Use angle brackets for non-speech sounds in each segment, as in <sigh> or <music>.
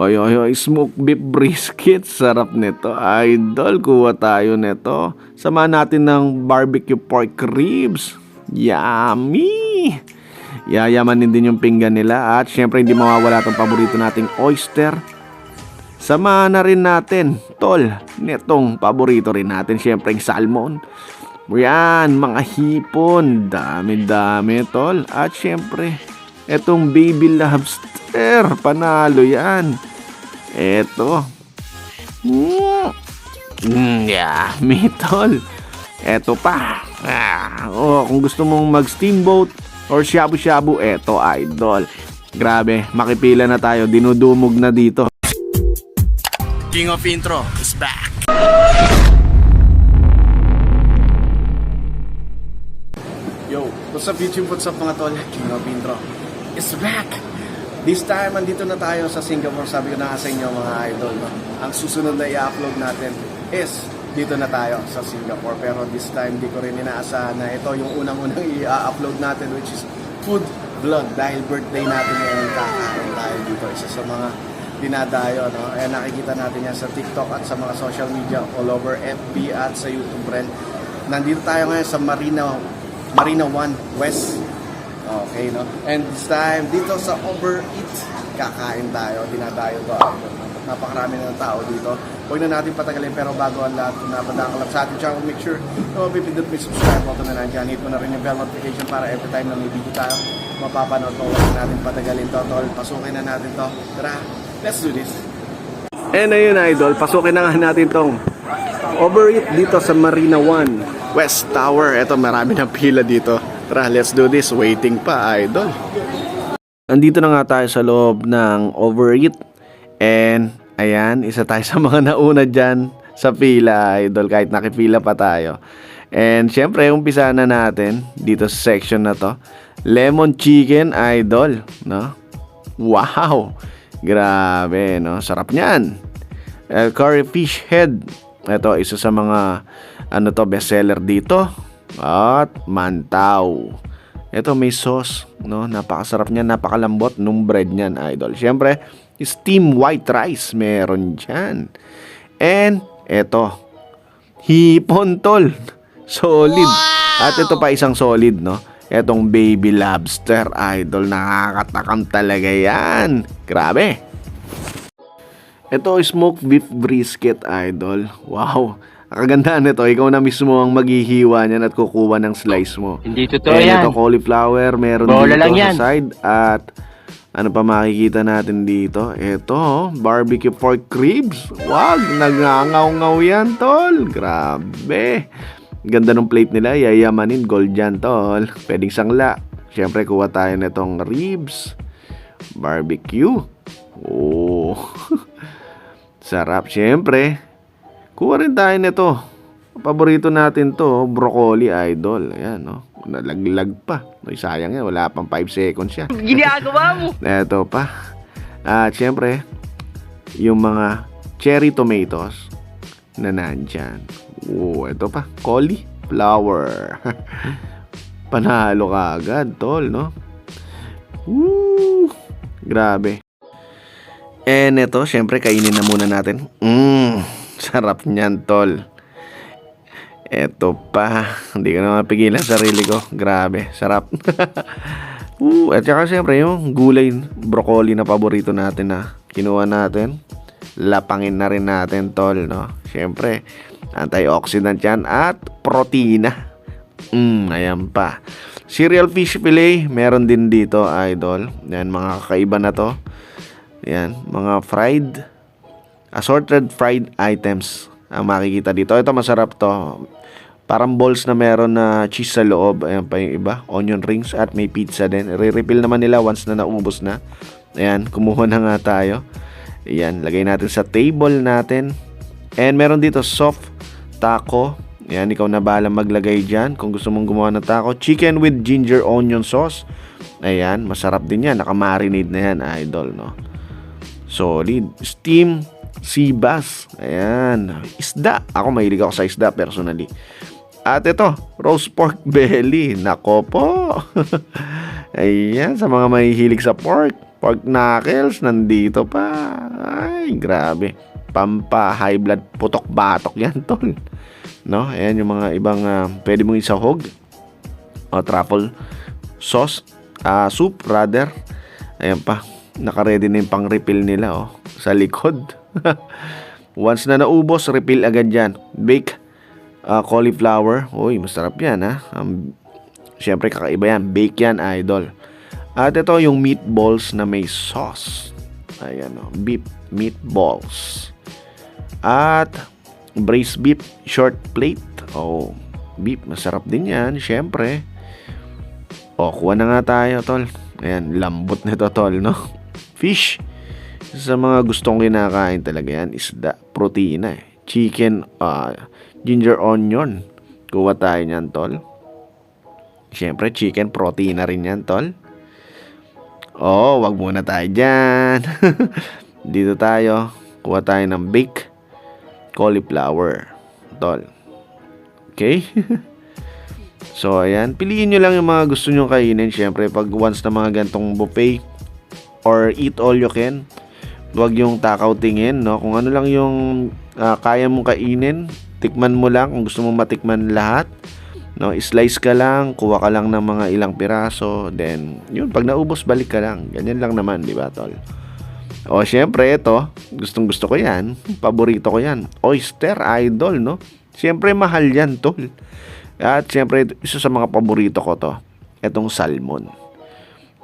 Oy, oy, oy, smoke beef brisket. <laughs> Sarap nito. Idol, kuha tayo nito. Samahan natin ng barbecue pork ribs. Yummy! Yayamanin din yung pinggan nila. At syempre, hindi mawawala itong paborito nating oyster. Samahan na rin natin, tol, netong paborito rin natin, syempre yung salmon. Yan, mga hipon, dami-dami, tol. At syempre, etong baby lobster, panalo yan. Eto. Mm. <laughs> Mm, yummy, tol. Eto pa. Ah, oh, kung gusto mong mag-steamboat or shabu-shabu, eto, idol. Grabe, makipila na tayo, dinudumog na dito. King of Intro is back. Yo, what's up YouTube? What's up mga tol? King of Intro is back! This time, andito na tayo sa Singapore. Sabi ko na sa inyo mga idol. No? Ang susunod na i-upload natin is dito na tayo sa Singapore. Pero this time, di ko rin inaasahan na ito yung unang-unang i-upload natin which is food vlog. Dahil birthday natin ngayon, kakain tayo dito. Isa sa mga dinadayo. No? Eh, nakikita natin yan sa TikTok at sa mga social media all over FB at sa YouTube rin. Nandito tayo ngayon sa Marina Marina 1 West. Okay, no? And this time, dito sa Overeat, kakain tayo, dinadayo to. Napakarami na ng tao dito. Huwag na natin patagalin, pero bago ang lahat, kung napadakalat sa atin channel, make sure na mapipindot mo subscribe button na nandiyan. Hit mo na rin yung bell notification para every time na may video tayo, mapapanood mo. Huwag na natin patagalin to, tol. Pasukin na natin to. Tara, let's do this. And ayun idol, pasukin na nga natin tong overeat dito sa Marina 1 West Tower. Ito marami ng pila dito. Tara, let's do this. Waiting pa idol. Andito na nga tayo sa loob ng overeat. And ayan, isa tayo sa mga <laughs> nauna dyan sa pila idol kahit nakipila pa tayo. And syempre, umpisa na natin dito sa section na to. Lemon chicken idol, no? Wow! Grabe, no? Sarap niyan. El curry fish head. Ito, isa sa mga ano to, bestseller dito. At mantaw. Ito may sauce, no? Napakasarap niyan, napakalambot nung bread niyan, idol. Siyempre, steam white rice meron diyan. And ito, hipon tol. <laughs> Solid. At ito pa isang solid, no? Etong baby lobster, idol. Nakakatakam talaga yan. Grabe. Ito, smoked beef brisket, idol. Wow. Ang kaganda nito, ikaw na mismo ang maghihiwa niyan at kukuha ng slice mo. Hindi totoo And yan. ito, cauliflower, meron Bola dito lang sa yan. side. At ano pa makikita natin dito? Ito, barbecue pork ribs. Wag, nagngangaw-ngaw yan, tol. Grabe. Ganda ng plate nila, yayamanin, gold yan, tol. Pwedeng sangla. Siyempre, kuha tayo nitong ribs. Barbecue. Oh. <laughs> Sarap, siyempre. Kuha rin tayo nito. Paborito natin to, broccoli idol. Ayan, no. Nalaglag pa. Ay, sayang yan, wala pang 5 seconds yan. <laughs> Ginagawa mo! Ito pa. At syempre, yung mga cherry tomatoes na nandyan. Oh, ito pa. Cauliflower. <laughs> Panalo ka agad, tol, no? Woo! Grabe. And ito, syempre, kainin na muna natin. Mmm, sarap niyan, tol. Eto pa, hindi ko na mapigilan sarili ko. Grabe, sarap. <laughs> Ooh, at saka syempre yung gulay, broccoli na paborito natin na kinuha natin. Lapangin na rin natin tol, no? Syempre, antioxidant yan at protina. Mm, ayan pa. Cereal fish fillet, meron din dito, idol. Yan, mga kakaiba na to. Yan, mga fried, assorted fried items ang makikita dito. Ito masarap to. Parang balls na meron na cheese sa loob. Ayan pa yung iba. Onion rings at may pizza din. Re-refill naman nila once na naubos na. Ayan, kumuha na nga tayo. Ayan, lagay natin sa table natin. And meron dito soft taco. Ayan, ikaw na bahala maglagay dyan. Kung gusto mong gumawa ng taco. Chicken with ginger onion sauce. Ayan, masarap din yan. Nakamarinate na yan, idol, no? Solid. Steam sea bass. Ayan. Isda. Ako mahilig ako sa isda personally. At ito, roast pork belly. Nako po. <laughs> Ayan, sa mga mahihilig sa pork. Pork knuckles, nandito pa. Ay, grabe. Pampa, high blood, putok batok yan, <laughs> tol. No? Ayan yung mga ibang ah, pwede mong isahog. O, truffle sauce. ah soup, rather. Ayan pa. Nakaready na yung pang-refill nila, oh. Sa likod. <laughs> Once na naubos, refill agad yan. Bake ah, cauliflower. Uy, masarap yan, ha. Um, Siyempre, kakaiba yan. Bake yan, idol. At ito yung meatballs na may sauce. Ayan, oh. Beef meatballs. At braised beef short plate. Oh, beef. Masarap din yan, siyempre. O, kuha na nga tayo, tol. Ayan, lambot nito, tol, no? <laughs> Fish. Sa mga gustong kinakain talaga yan, isda, protina eh. Chicken, ah, ginger onion. Kuha tayo niyan, tol. Siyempre, chicken, protina rin yan, tol. Oh, wag muna tayo dyan. <laughs> Dito tayo. Kuha tayo ng bake cauliflower. Tol. Okay? <laughs> so, ayan. Piliin nyo lang yung mga gusto nyo kainin. Siyempre, pag once na mga gantong buffet or eat all you can, huwag yung takaw tingin, no? Kung ano lang yung ah, kaya mong kainin, tikman mo lang kung gusto mong matikman lahat. No, slice ka lang, kuha ka lang ng mga ilang piraso, then yun, pag naubos, balik ka lang. Ganyan lang naman, di ba, tol? O, syempre, ito, gustong gusto ko yan. <laughs> Paborito ko yan. Oyster idol, no? Syempre, mahal yan, tol. At syempre, isa sa mga paborito ko to, itong salmon.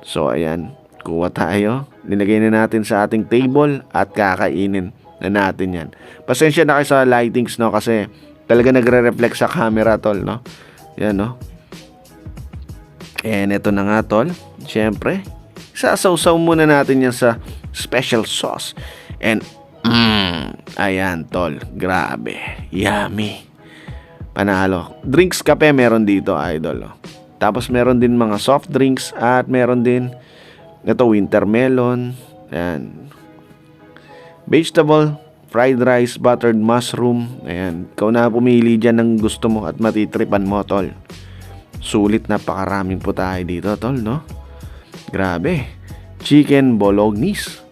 So, ayan, kuha tayo. Linagay na natin sa ating table at kakainin na natin yan. Pasensya na kayo sa lightings, no? Kasi talaga nagre-reflect sa camera, tol, no? Yan, no? And ito na nga, tol. Siyempre, sasawsaw muna natin yan sa special sauce. And, mmm, ayan, tol. Grabe. Yummy. Panalo. Drinks kape meron dito, idol. Oh. Tapos meron din mga soft drinks at meron din ito winter melon. Ayan. Vegetable, fried rice, buttered mushroom. Ayan. Ikaw na pumili dyan ng gusto mo at matitripan mo, tol. Sulit napakaraming po tayo dito, tol, no? Grabe. Chicken bolognese.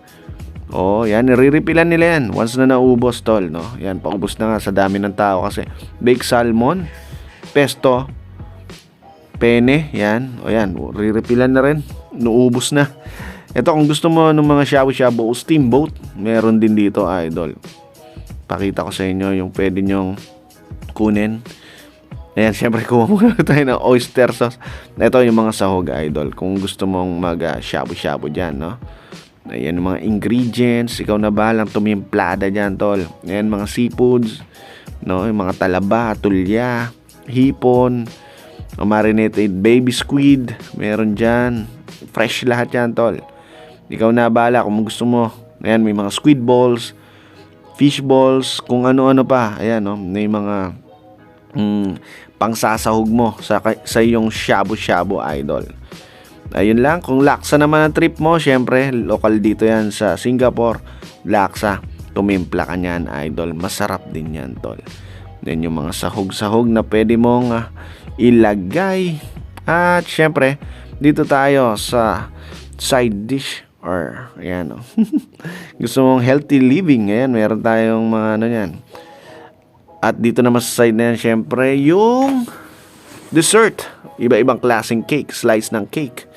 Oh, yan. Nire-repilan nila yan. Once na naubos, tol, no? Yan, paubos na nga sa dami ng tao kasi. Baked salmon, pesto, pene, yan. O yan, re-repilan na rin. Nuubos na. Ito, kung gusto mo ng mga shabu-shabu o steamboat, meron din dito, idol. Pakita ko sa inyo yung pwede nyong kunin. Ayan, syempre kuha muna <laughs> tayo ng oyster sauce. Ito yung mga sahog, idol. Kung gusto mong mag uh, shabu-shabu dyan, no? Ayan, yung mga ingredients. Ikaw na balang tumimplada dyan, tol. Ayan, mga seafoods. No? Yung mga talaba, tulya, hipon, marinated baby squid. Meron dyan. Fresh lahat yan, tol. Ikaw na bala kung gusto mo. Ayan, may mga squid balls, fish balls, kung ano-ano pa. Ayan, no? May mga mm, pangsasahog mo sa, sa iyong shabu-shabu idol. Ayun lang, kung laksa naman ang trip mo, syempre, lokal dito yan sa Singapore. Laksa, tumimpla ka niyan, idol. Masarap din yan, tol. Then yung mga sahog-sahog na pwede mong ah, ilagay. At syempre, dito tayo sa side dish or ayan oh. <laughs> Gusto mong healthy living, ayan, meron tayong mga ano yan. At dito naman sa side na yan, syempre, yung dessert. Iba-ibang klaseng cake, slice ng cake.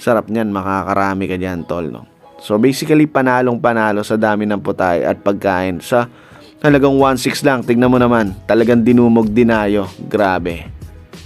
Sarap niyan, makakarami ka dyan, tol. No? So basically, panalong panalo sa dami ng putay at pagkain sa halagang 1.6 lang. Tignan mo naman, talagang dinumog dinayo. Grabe.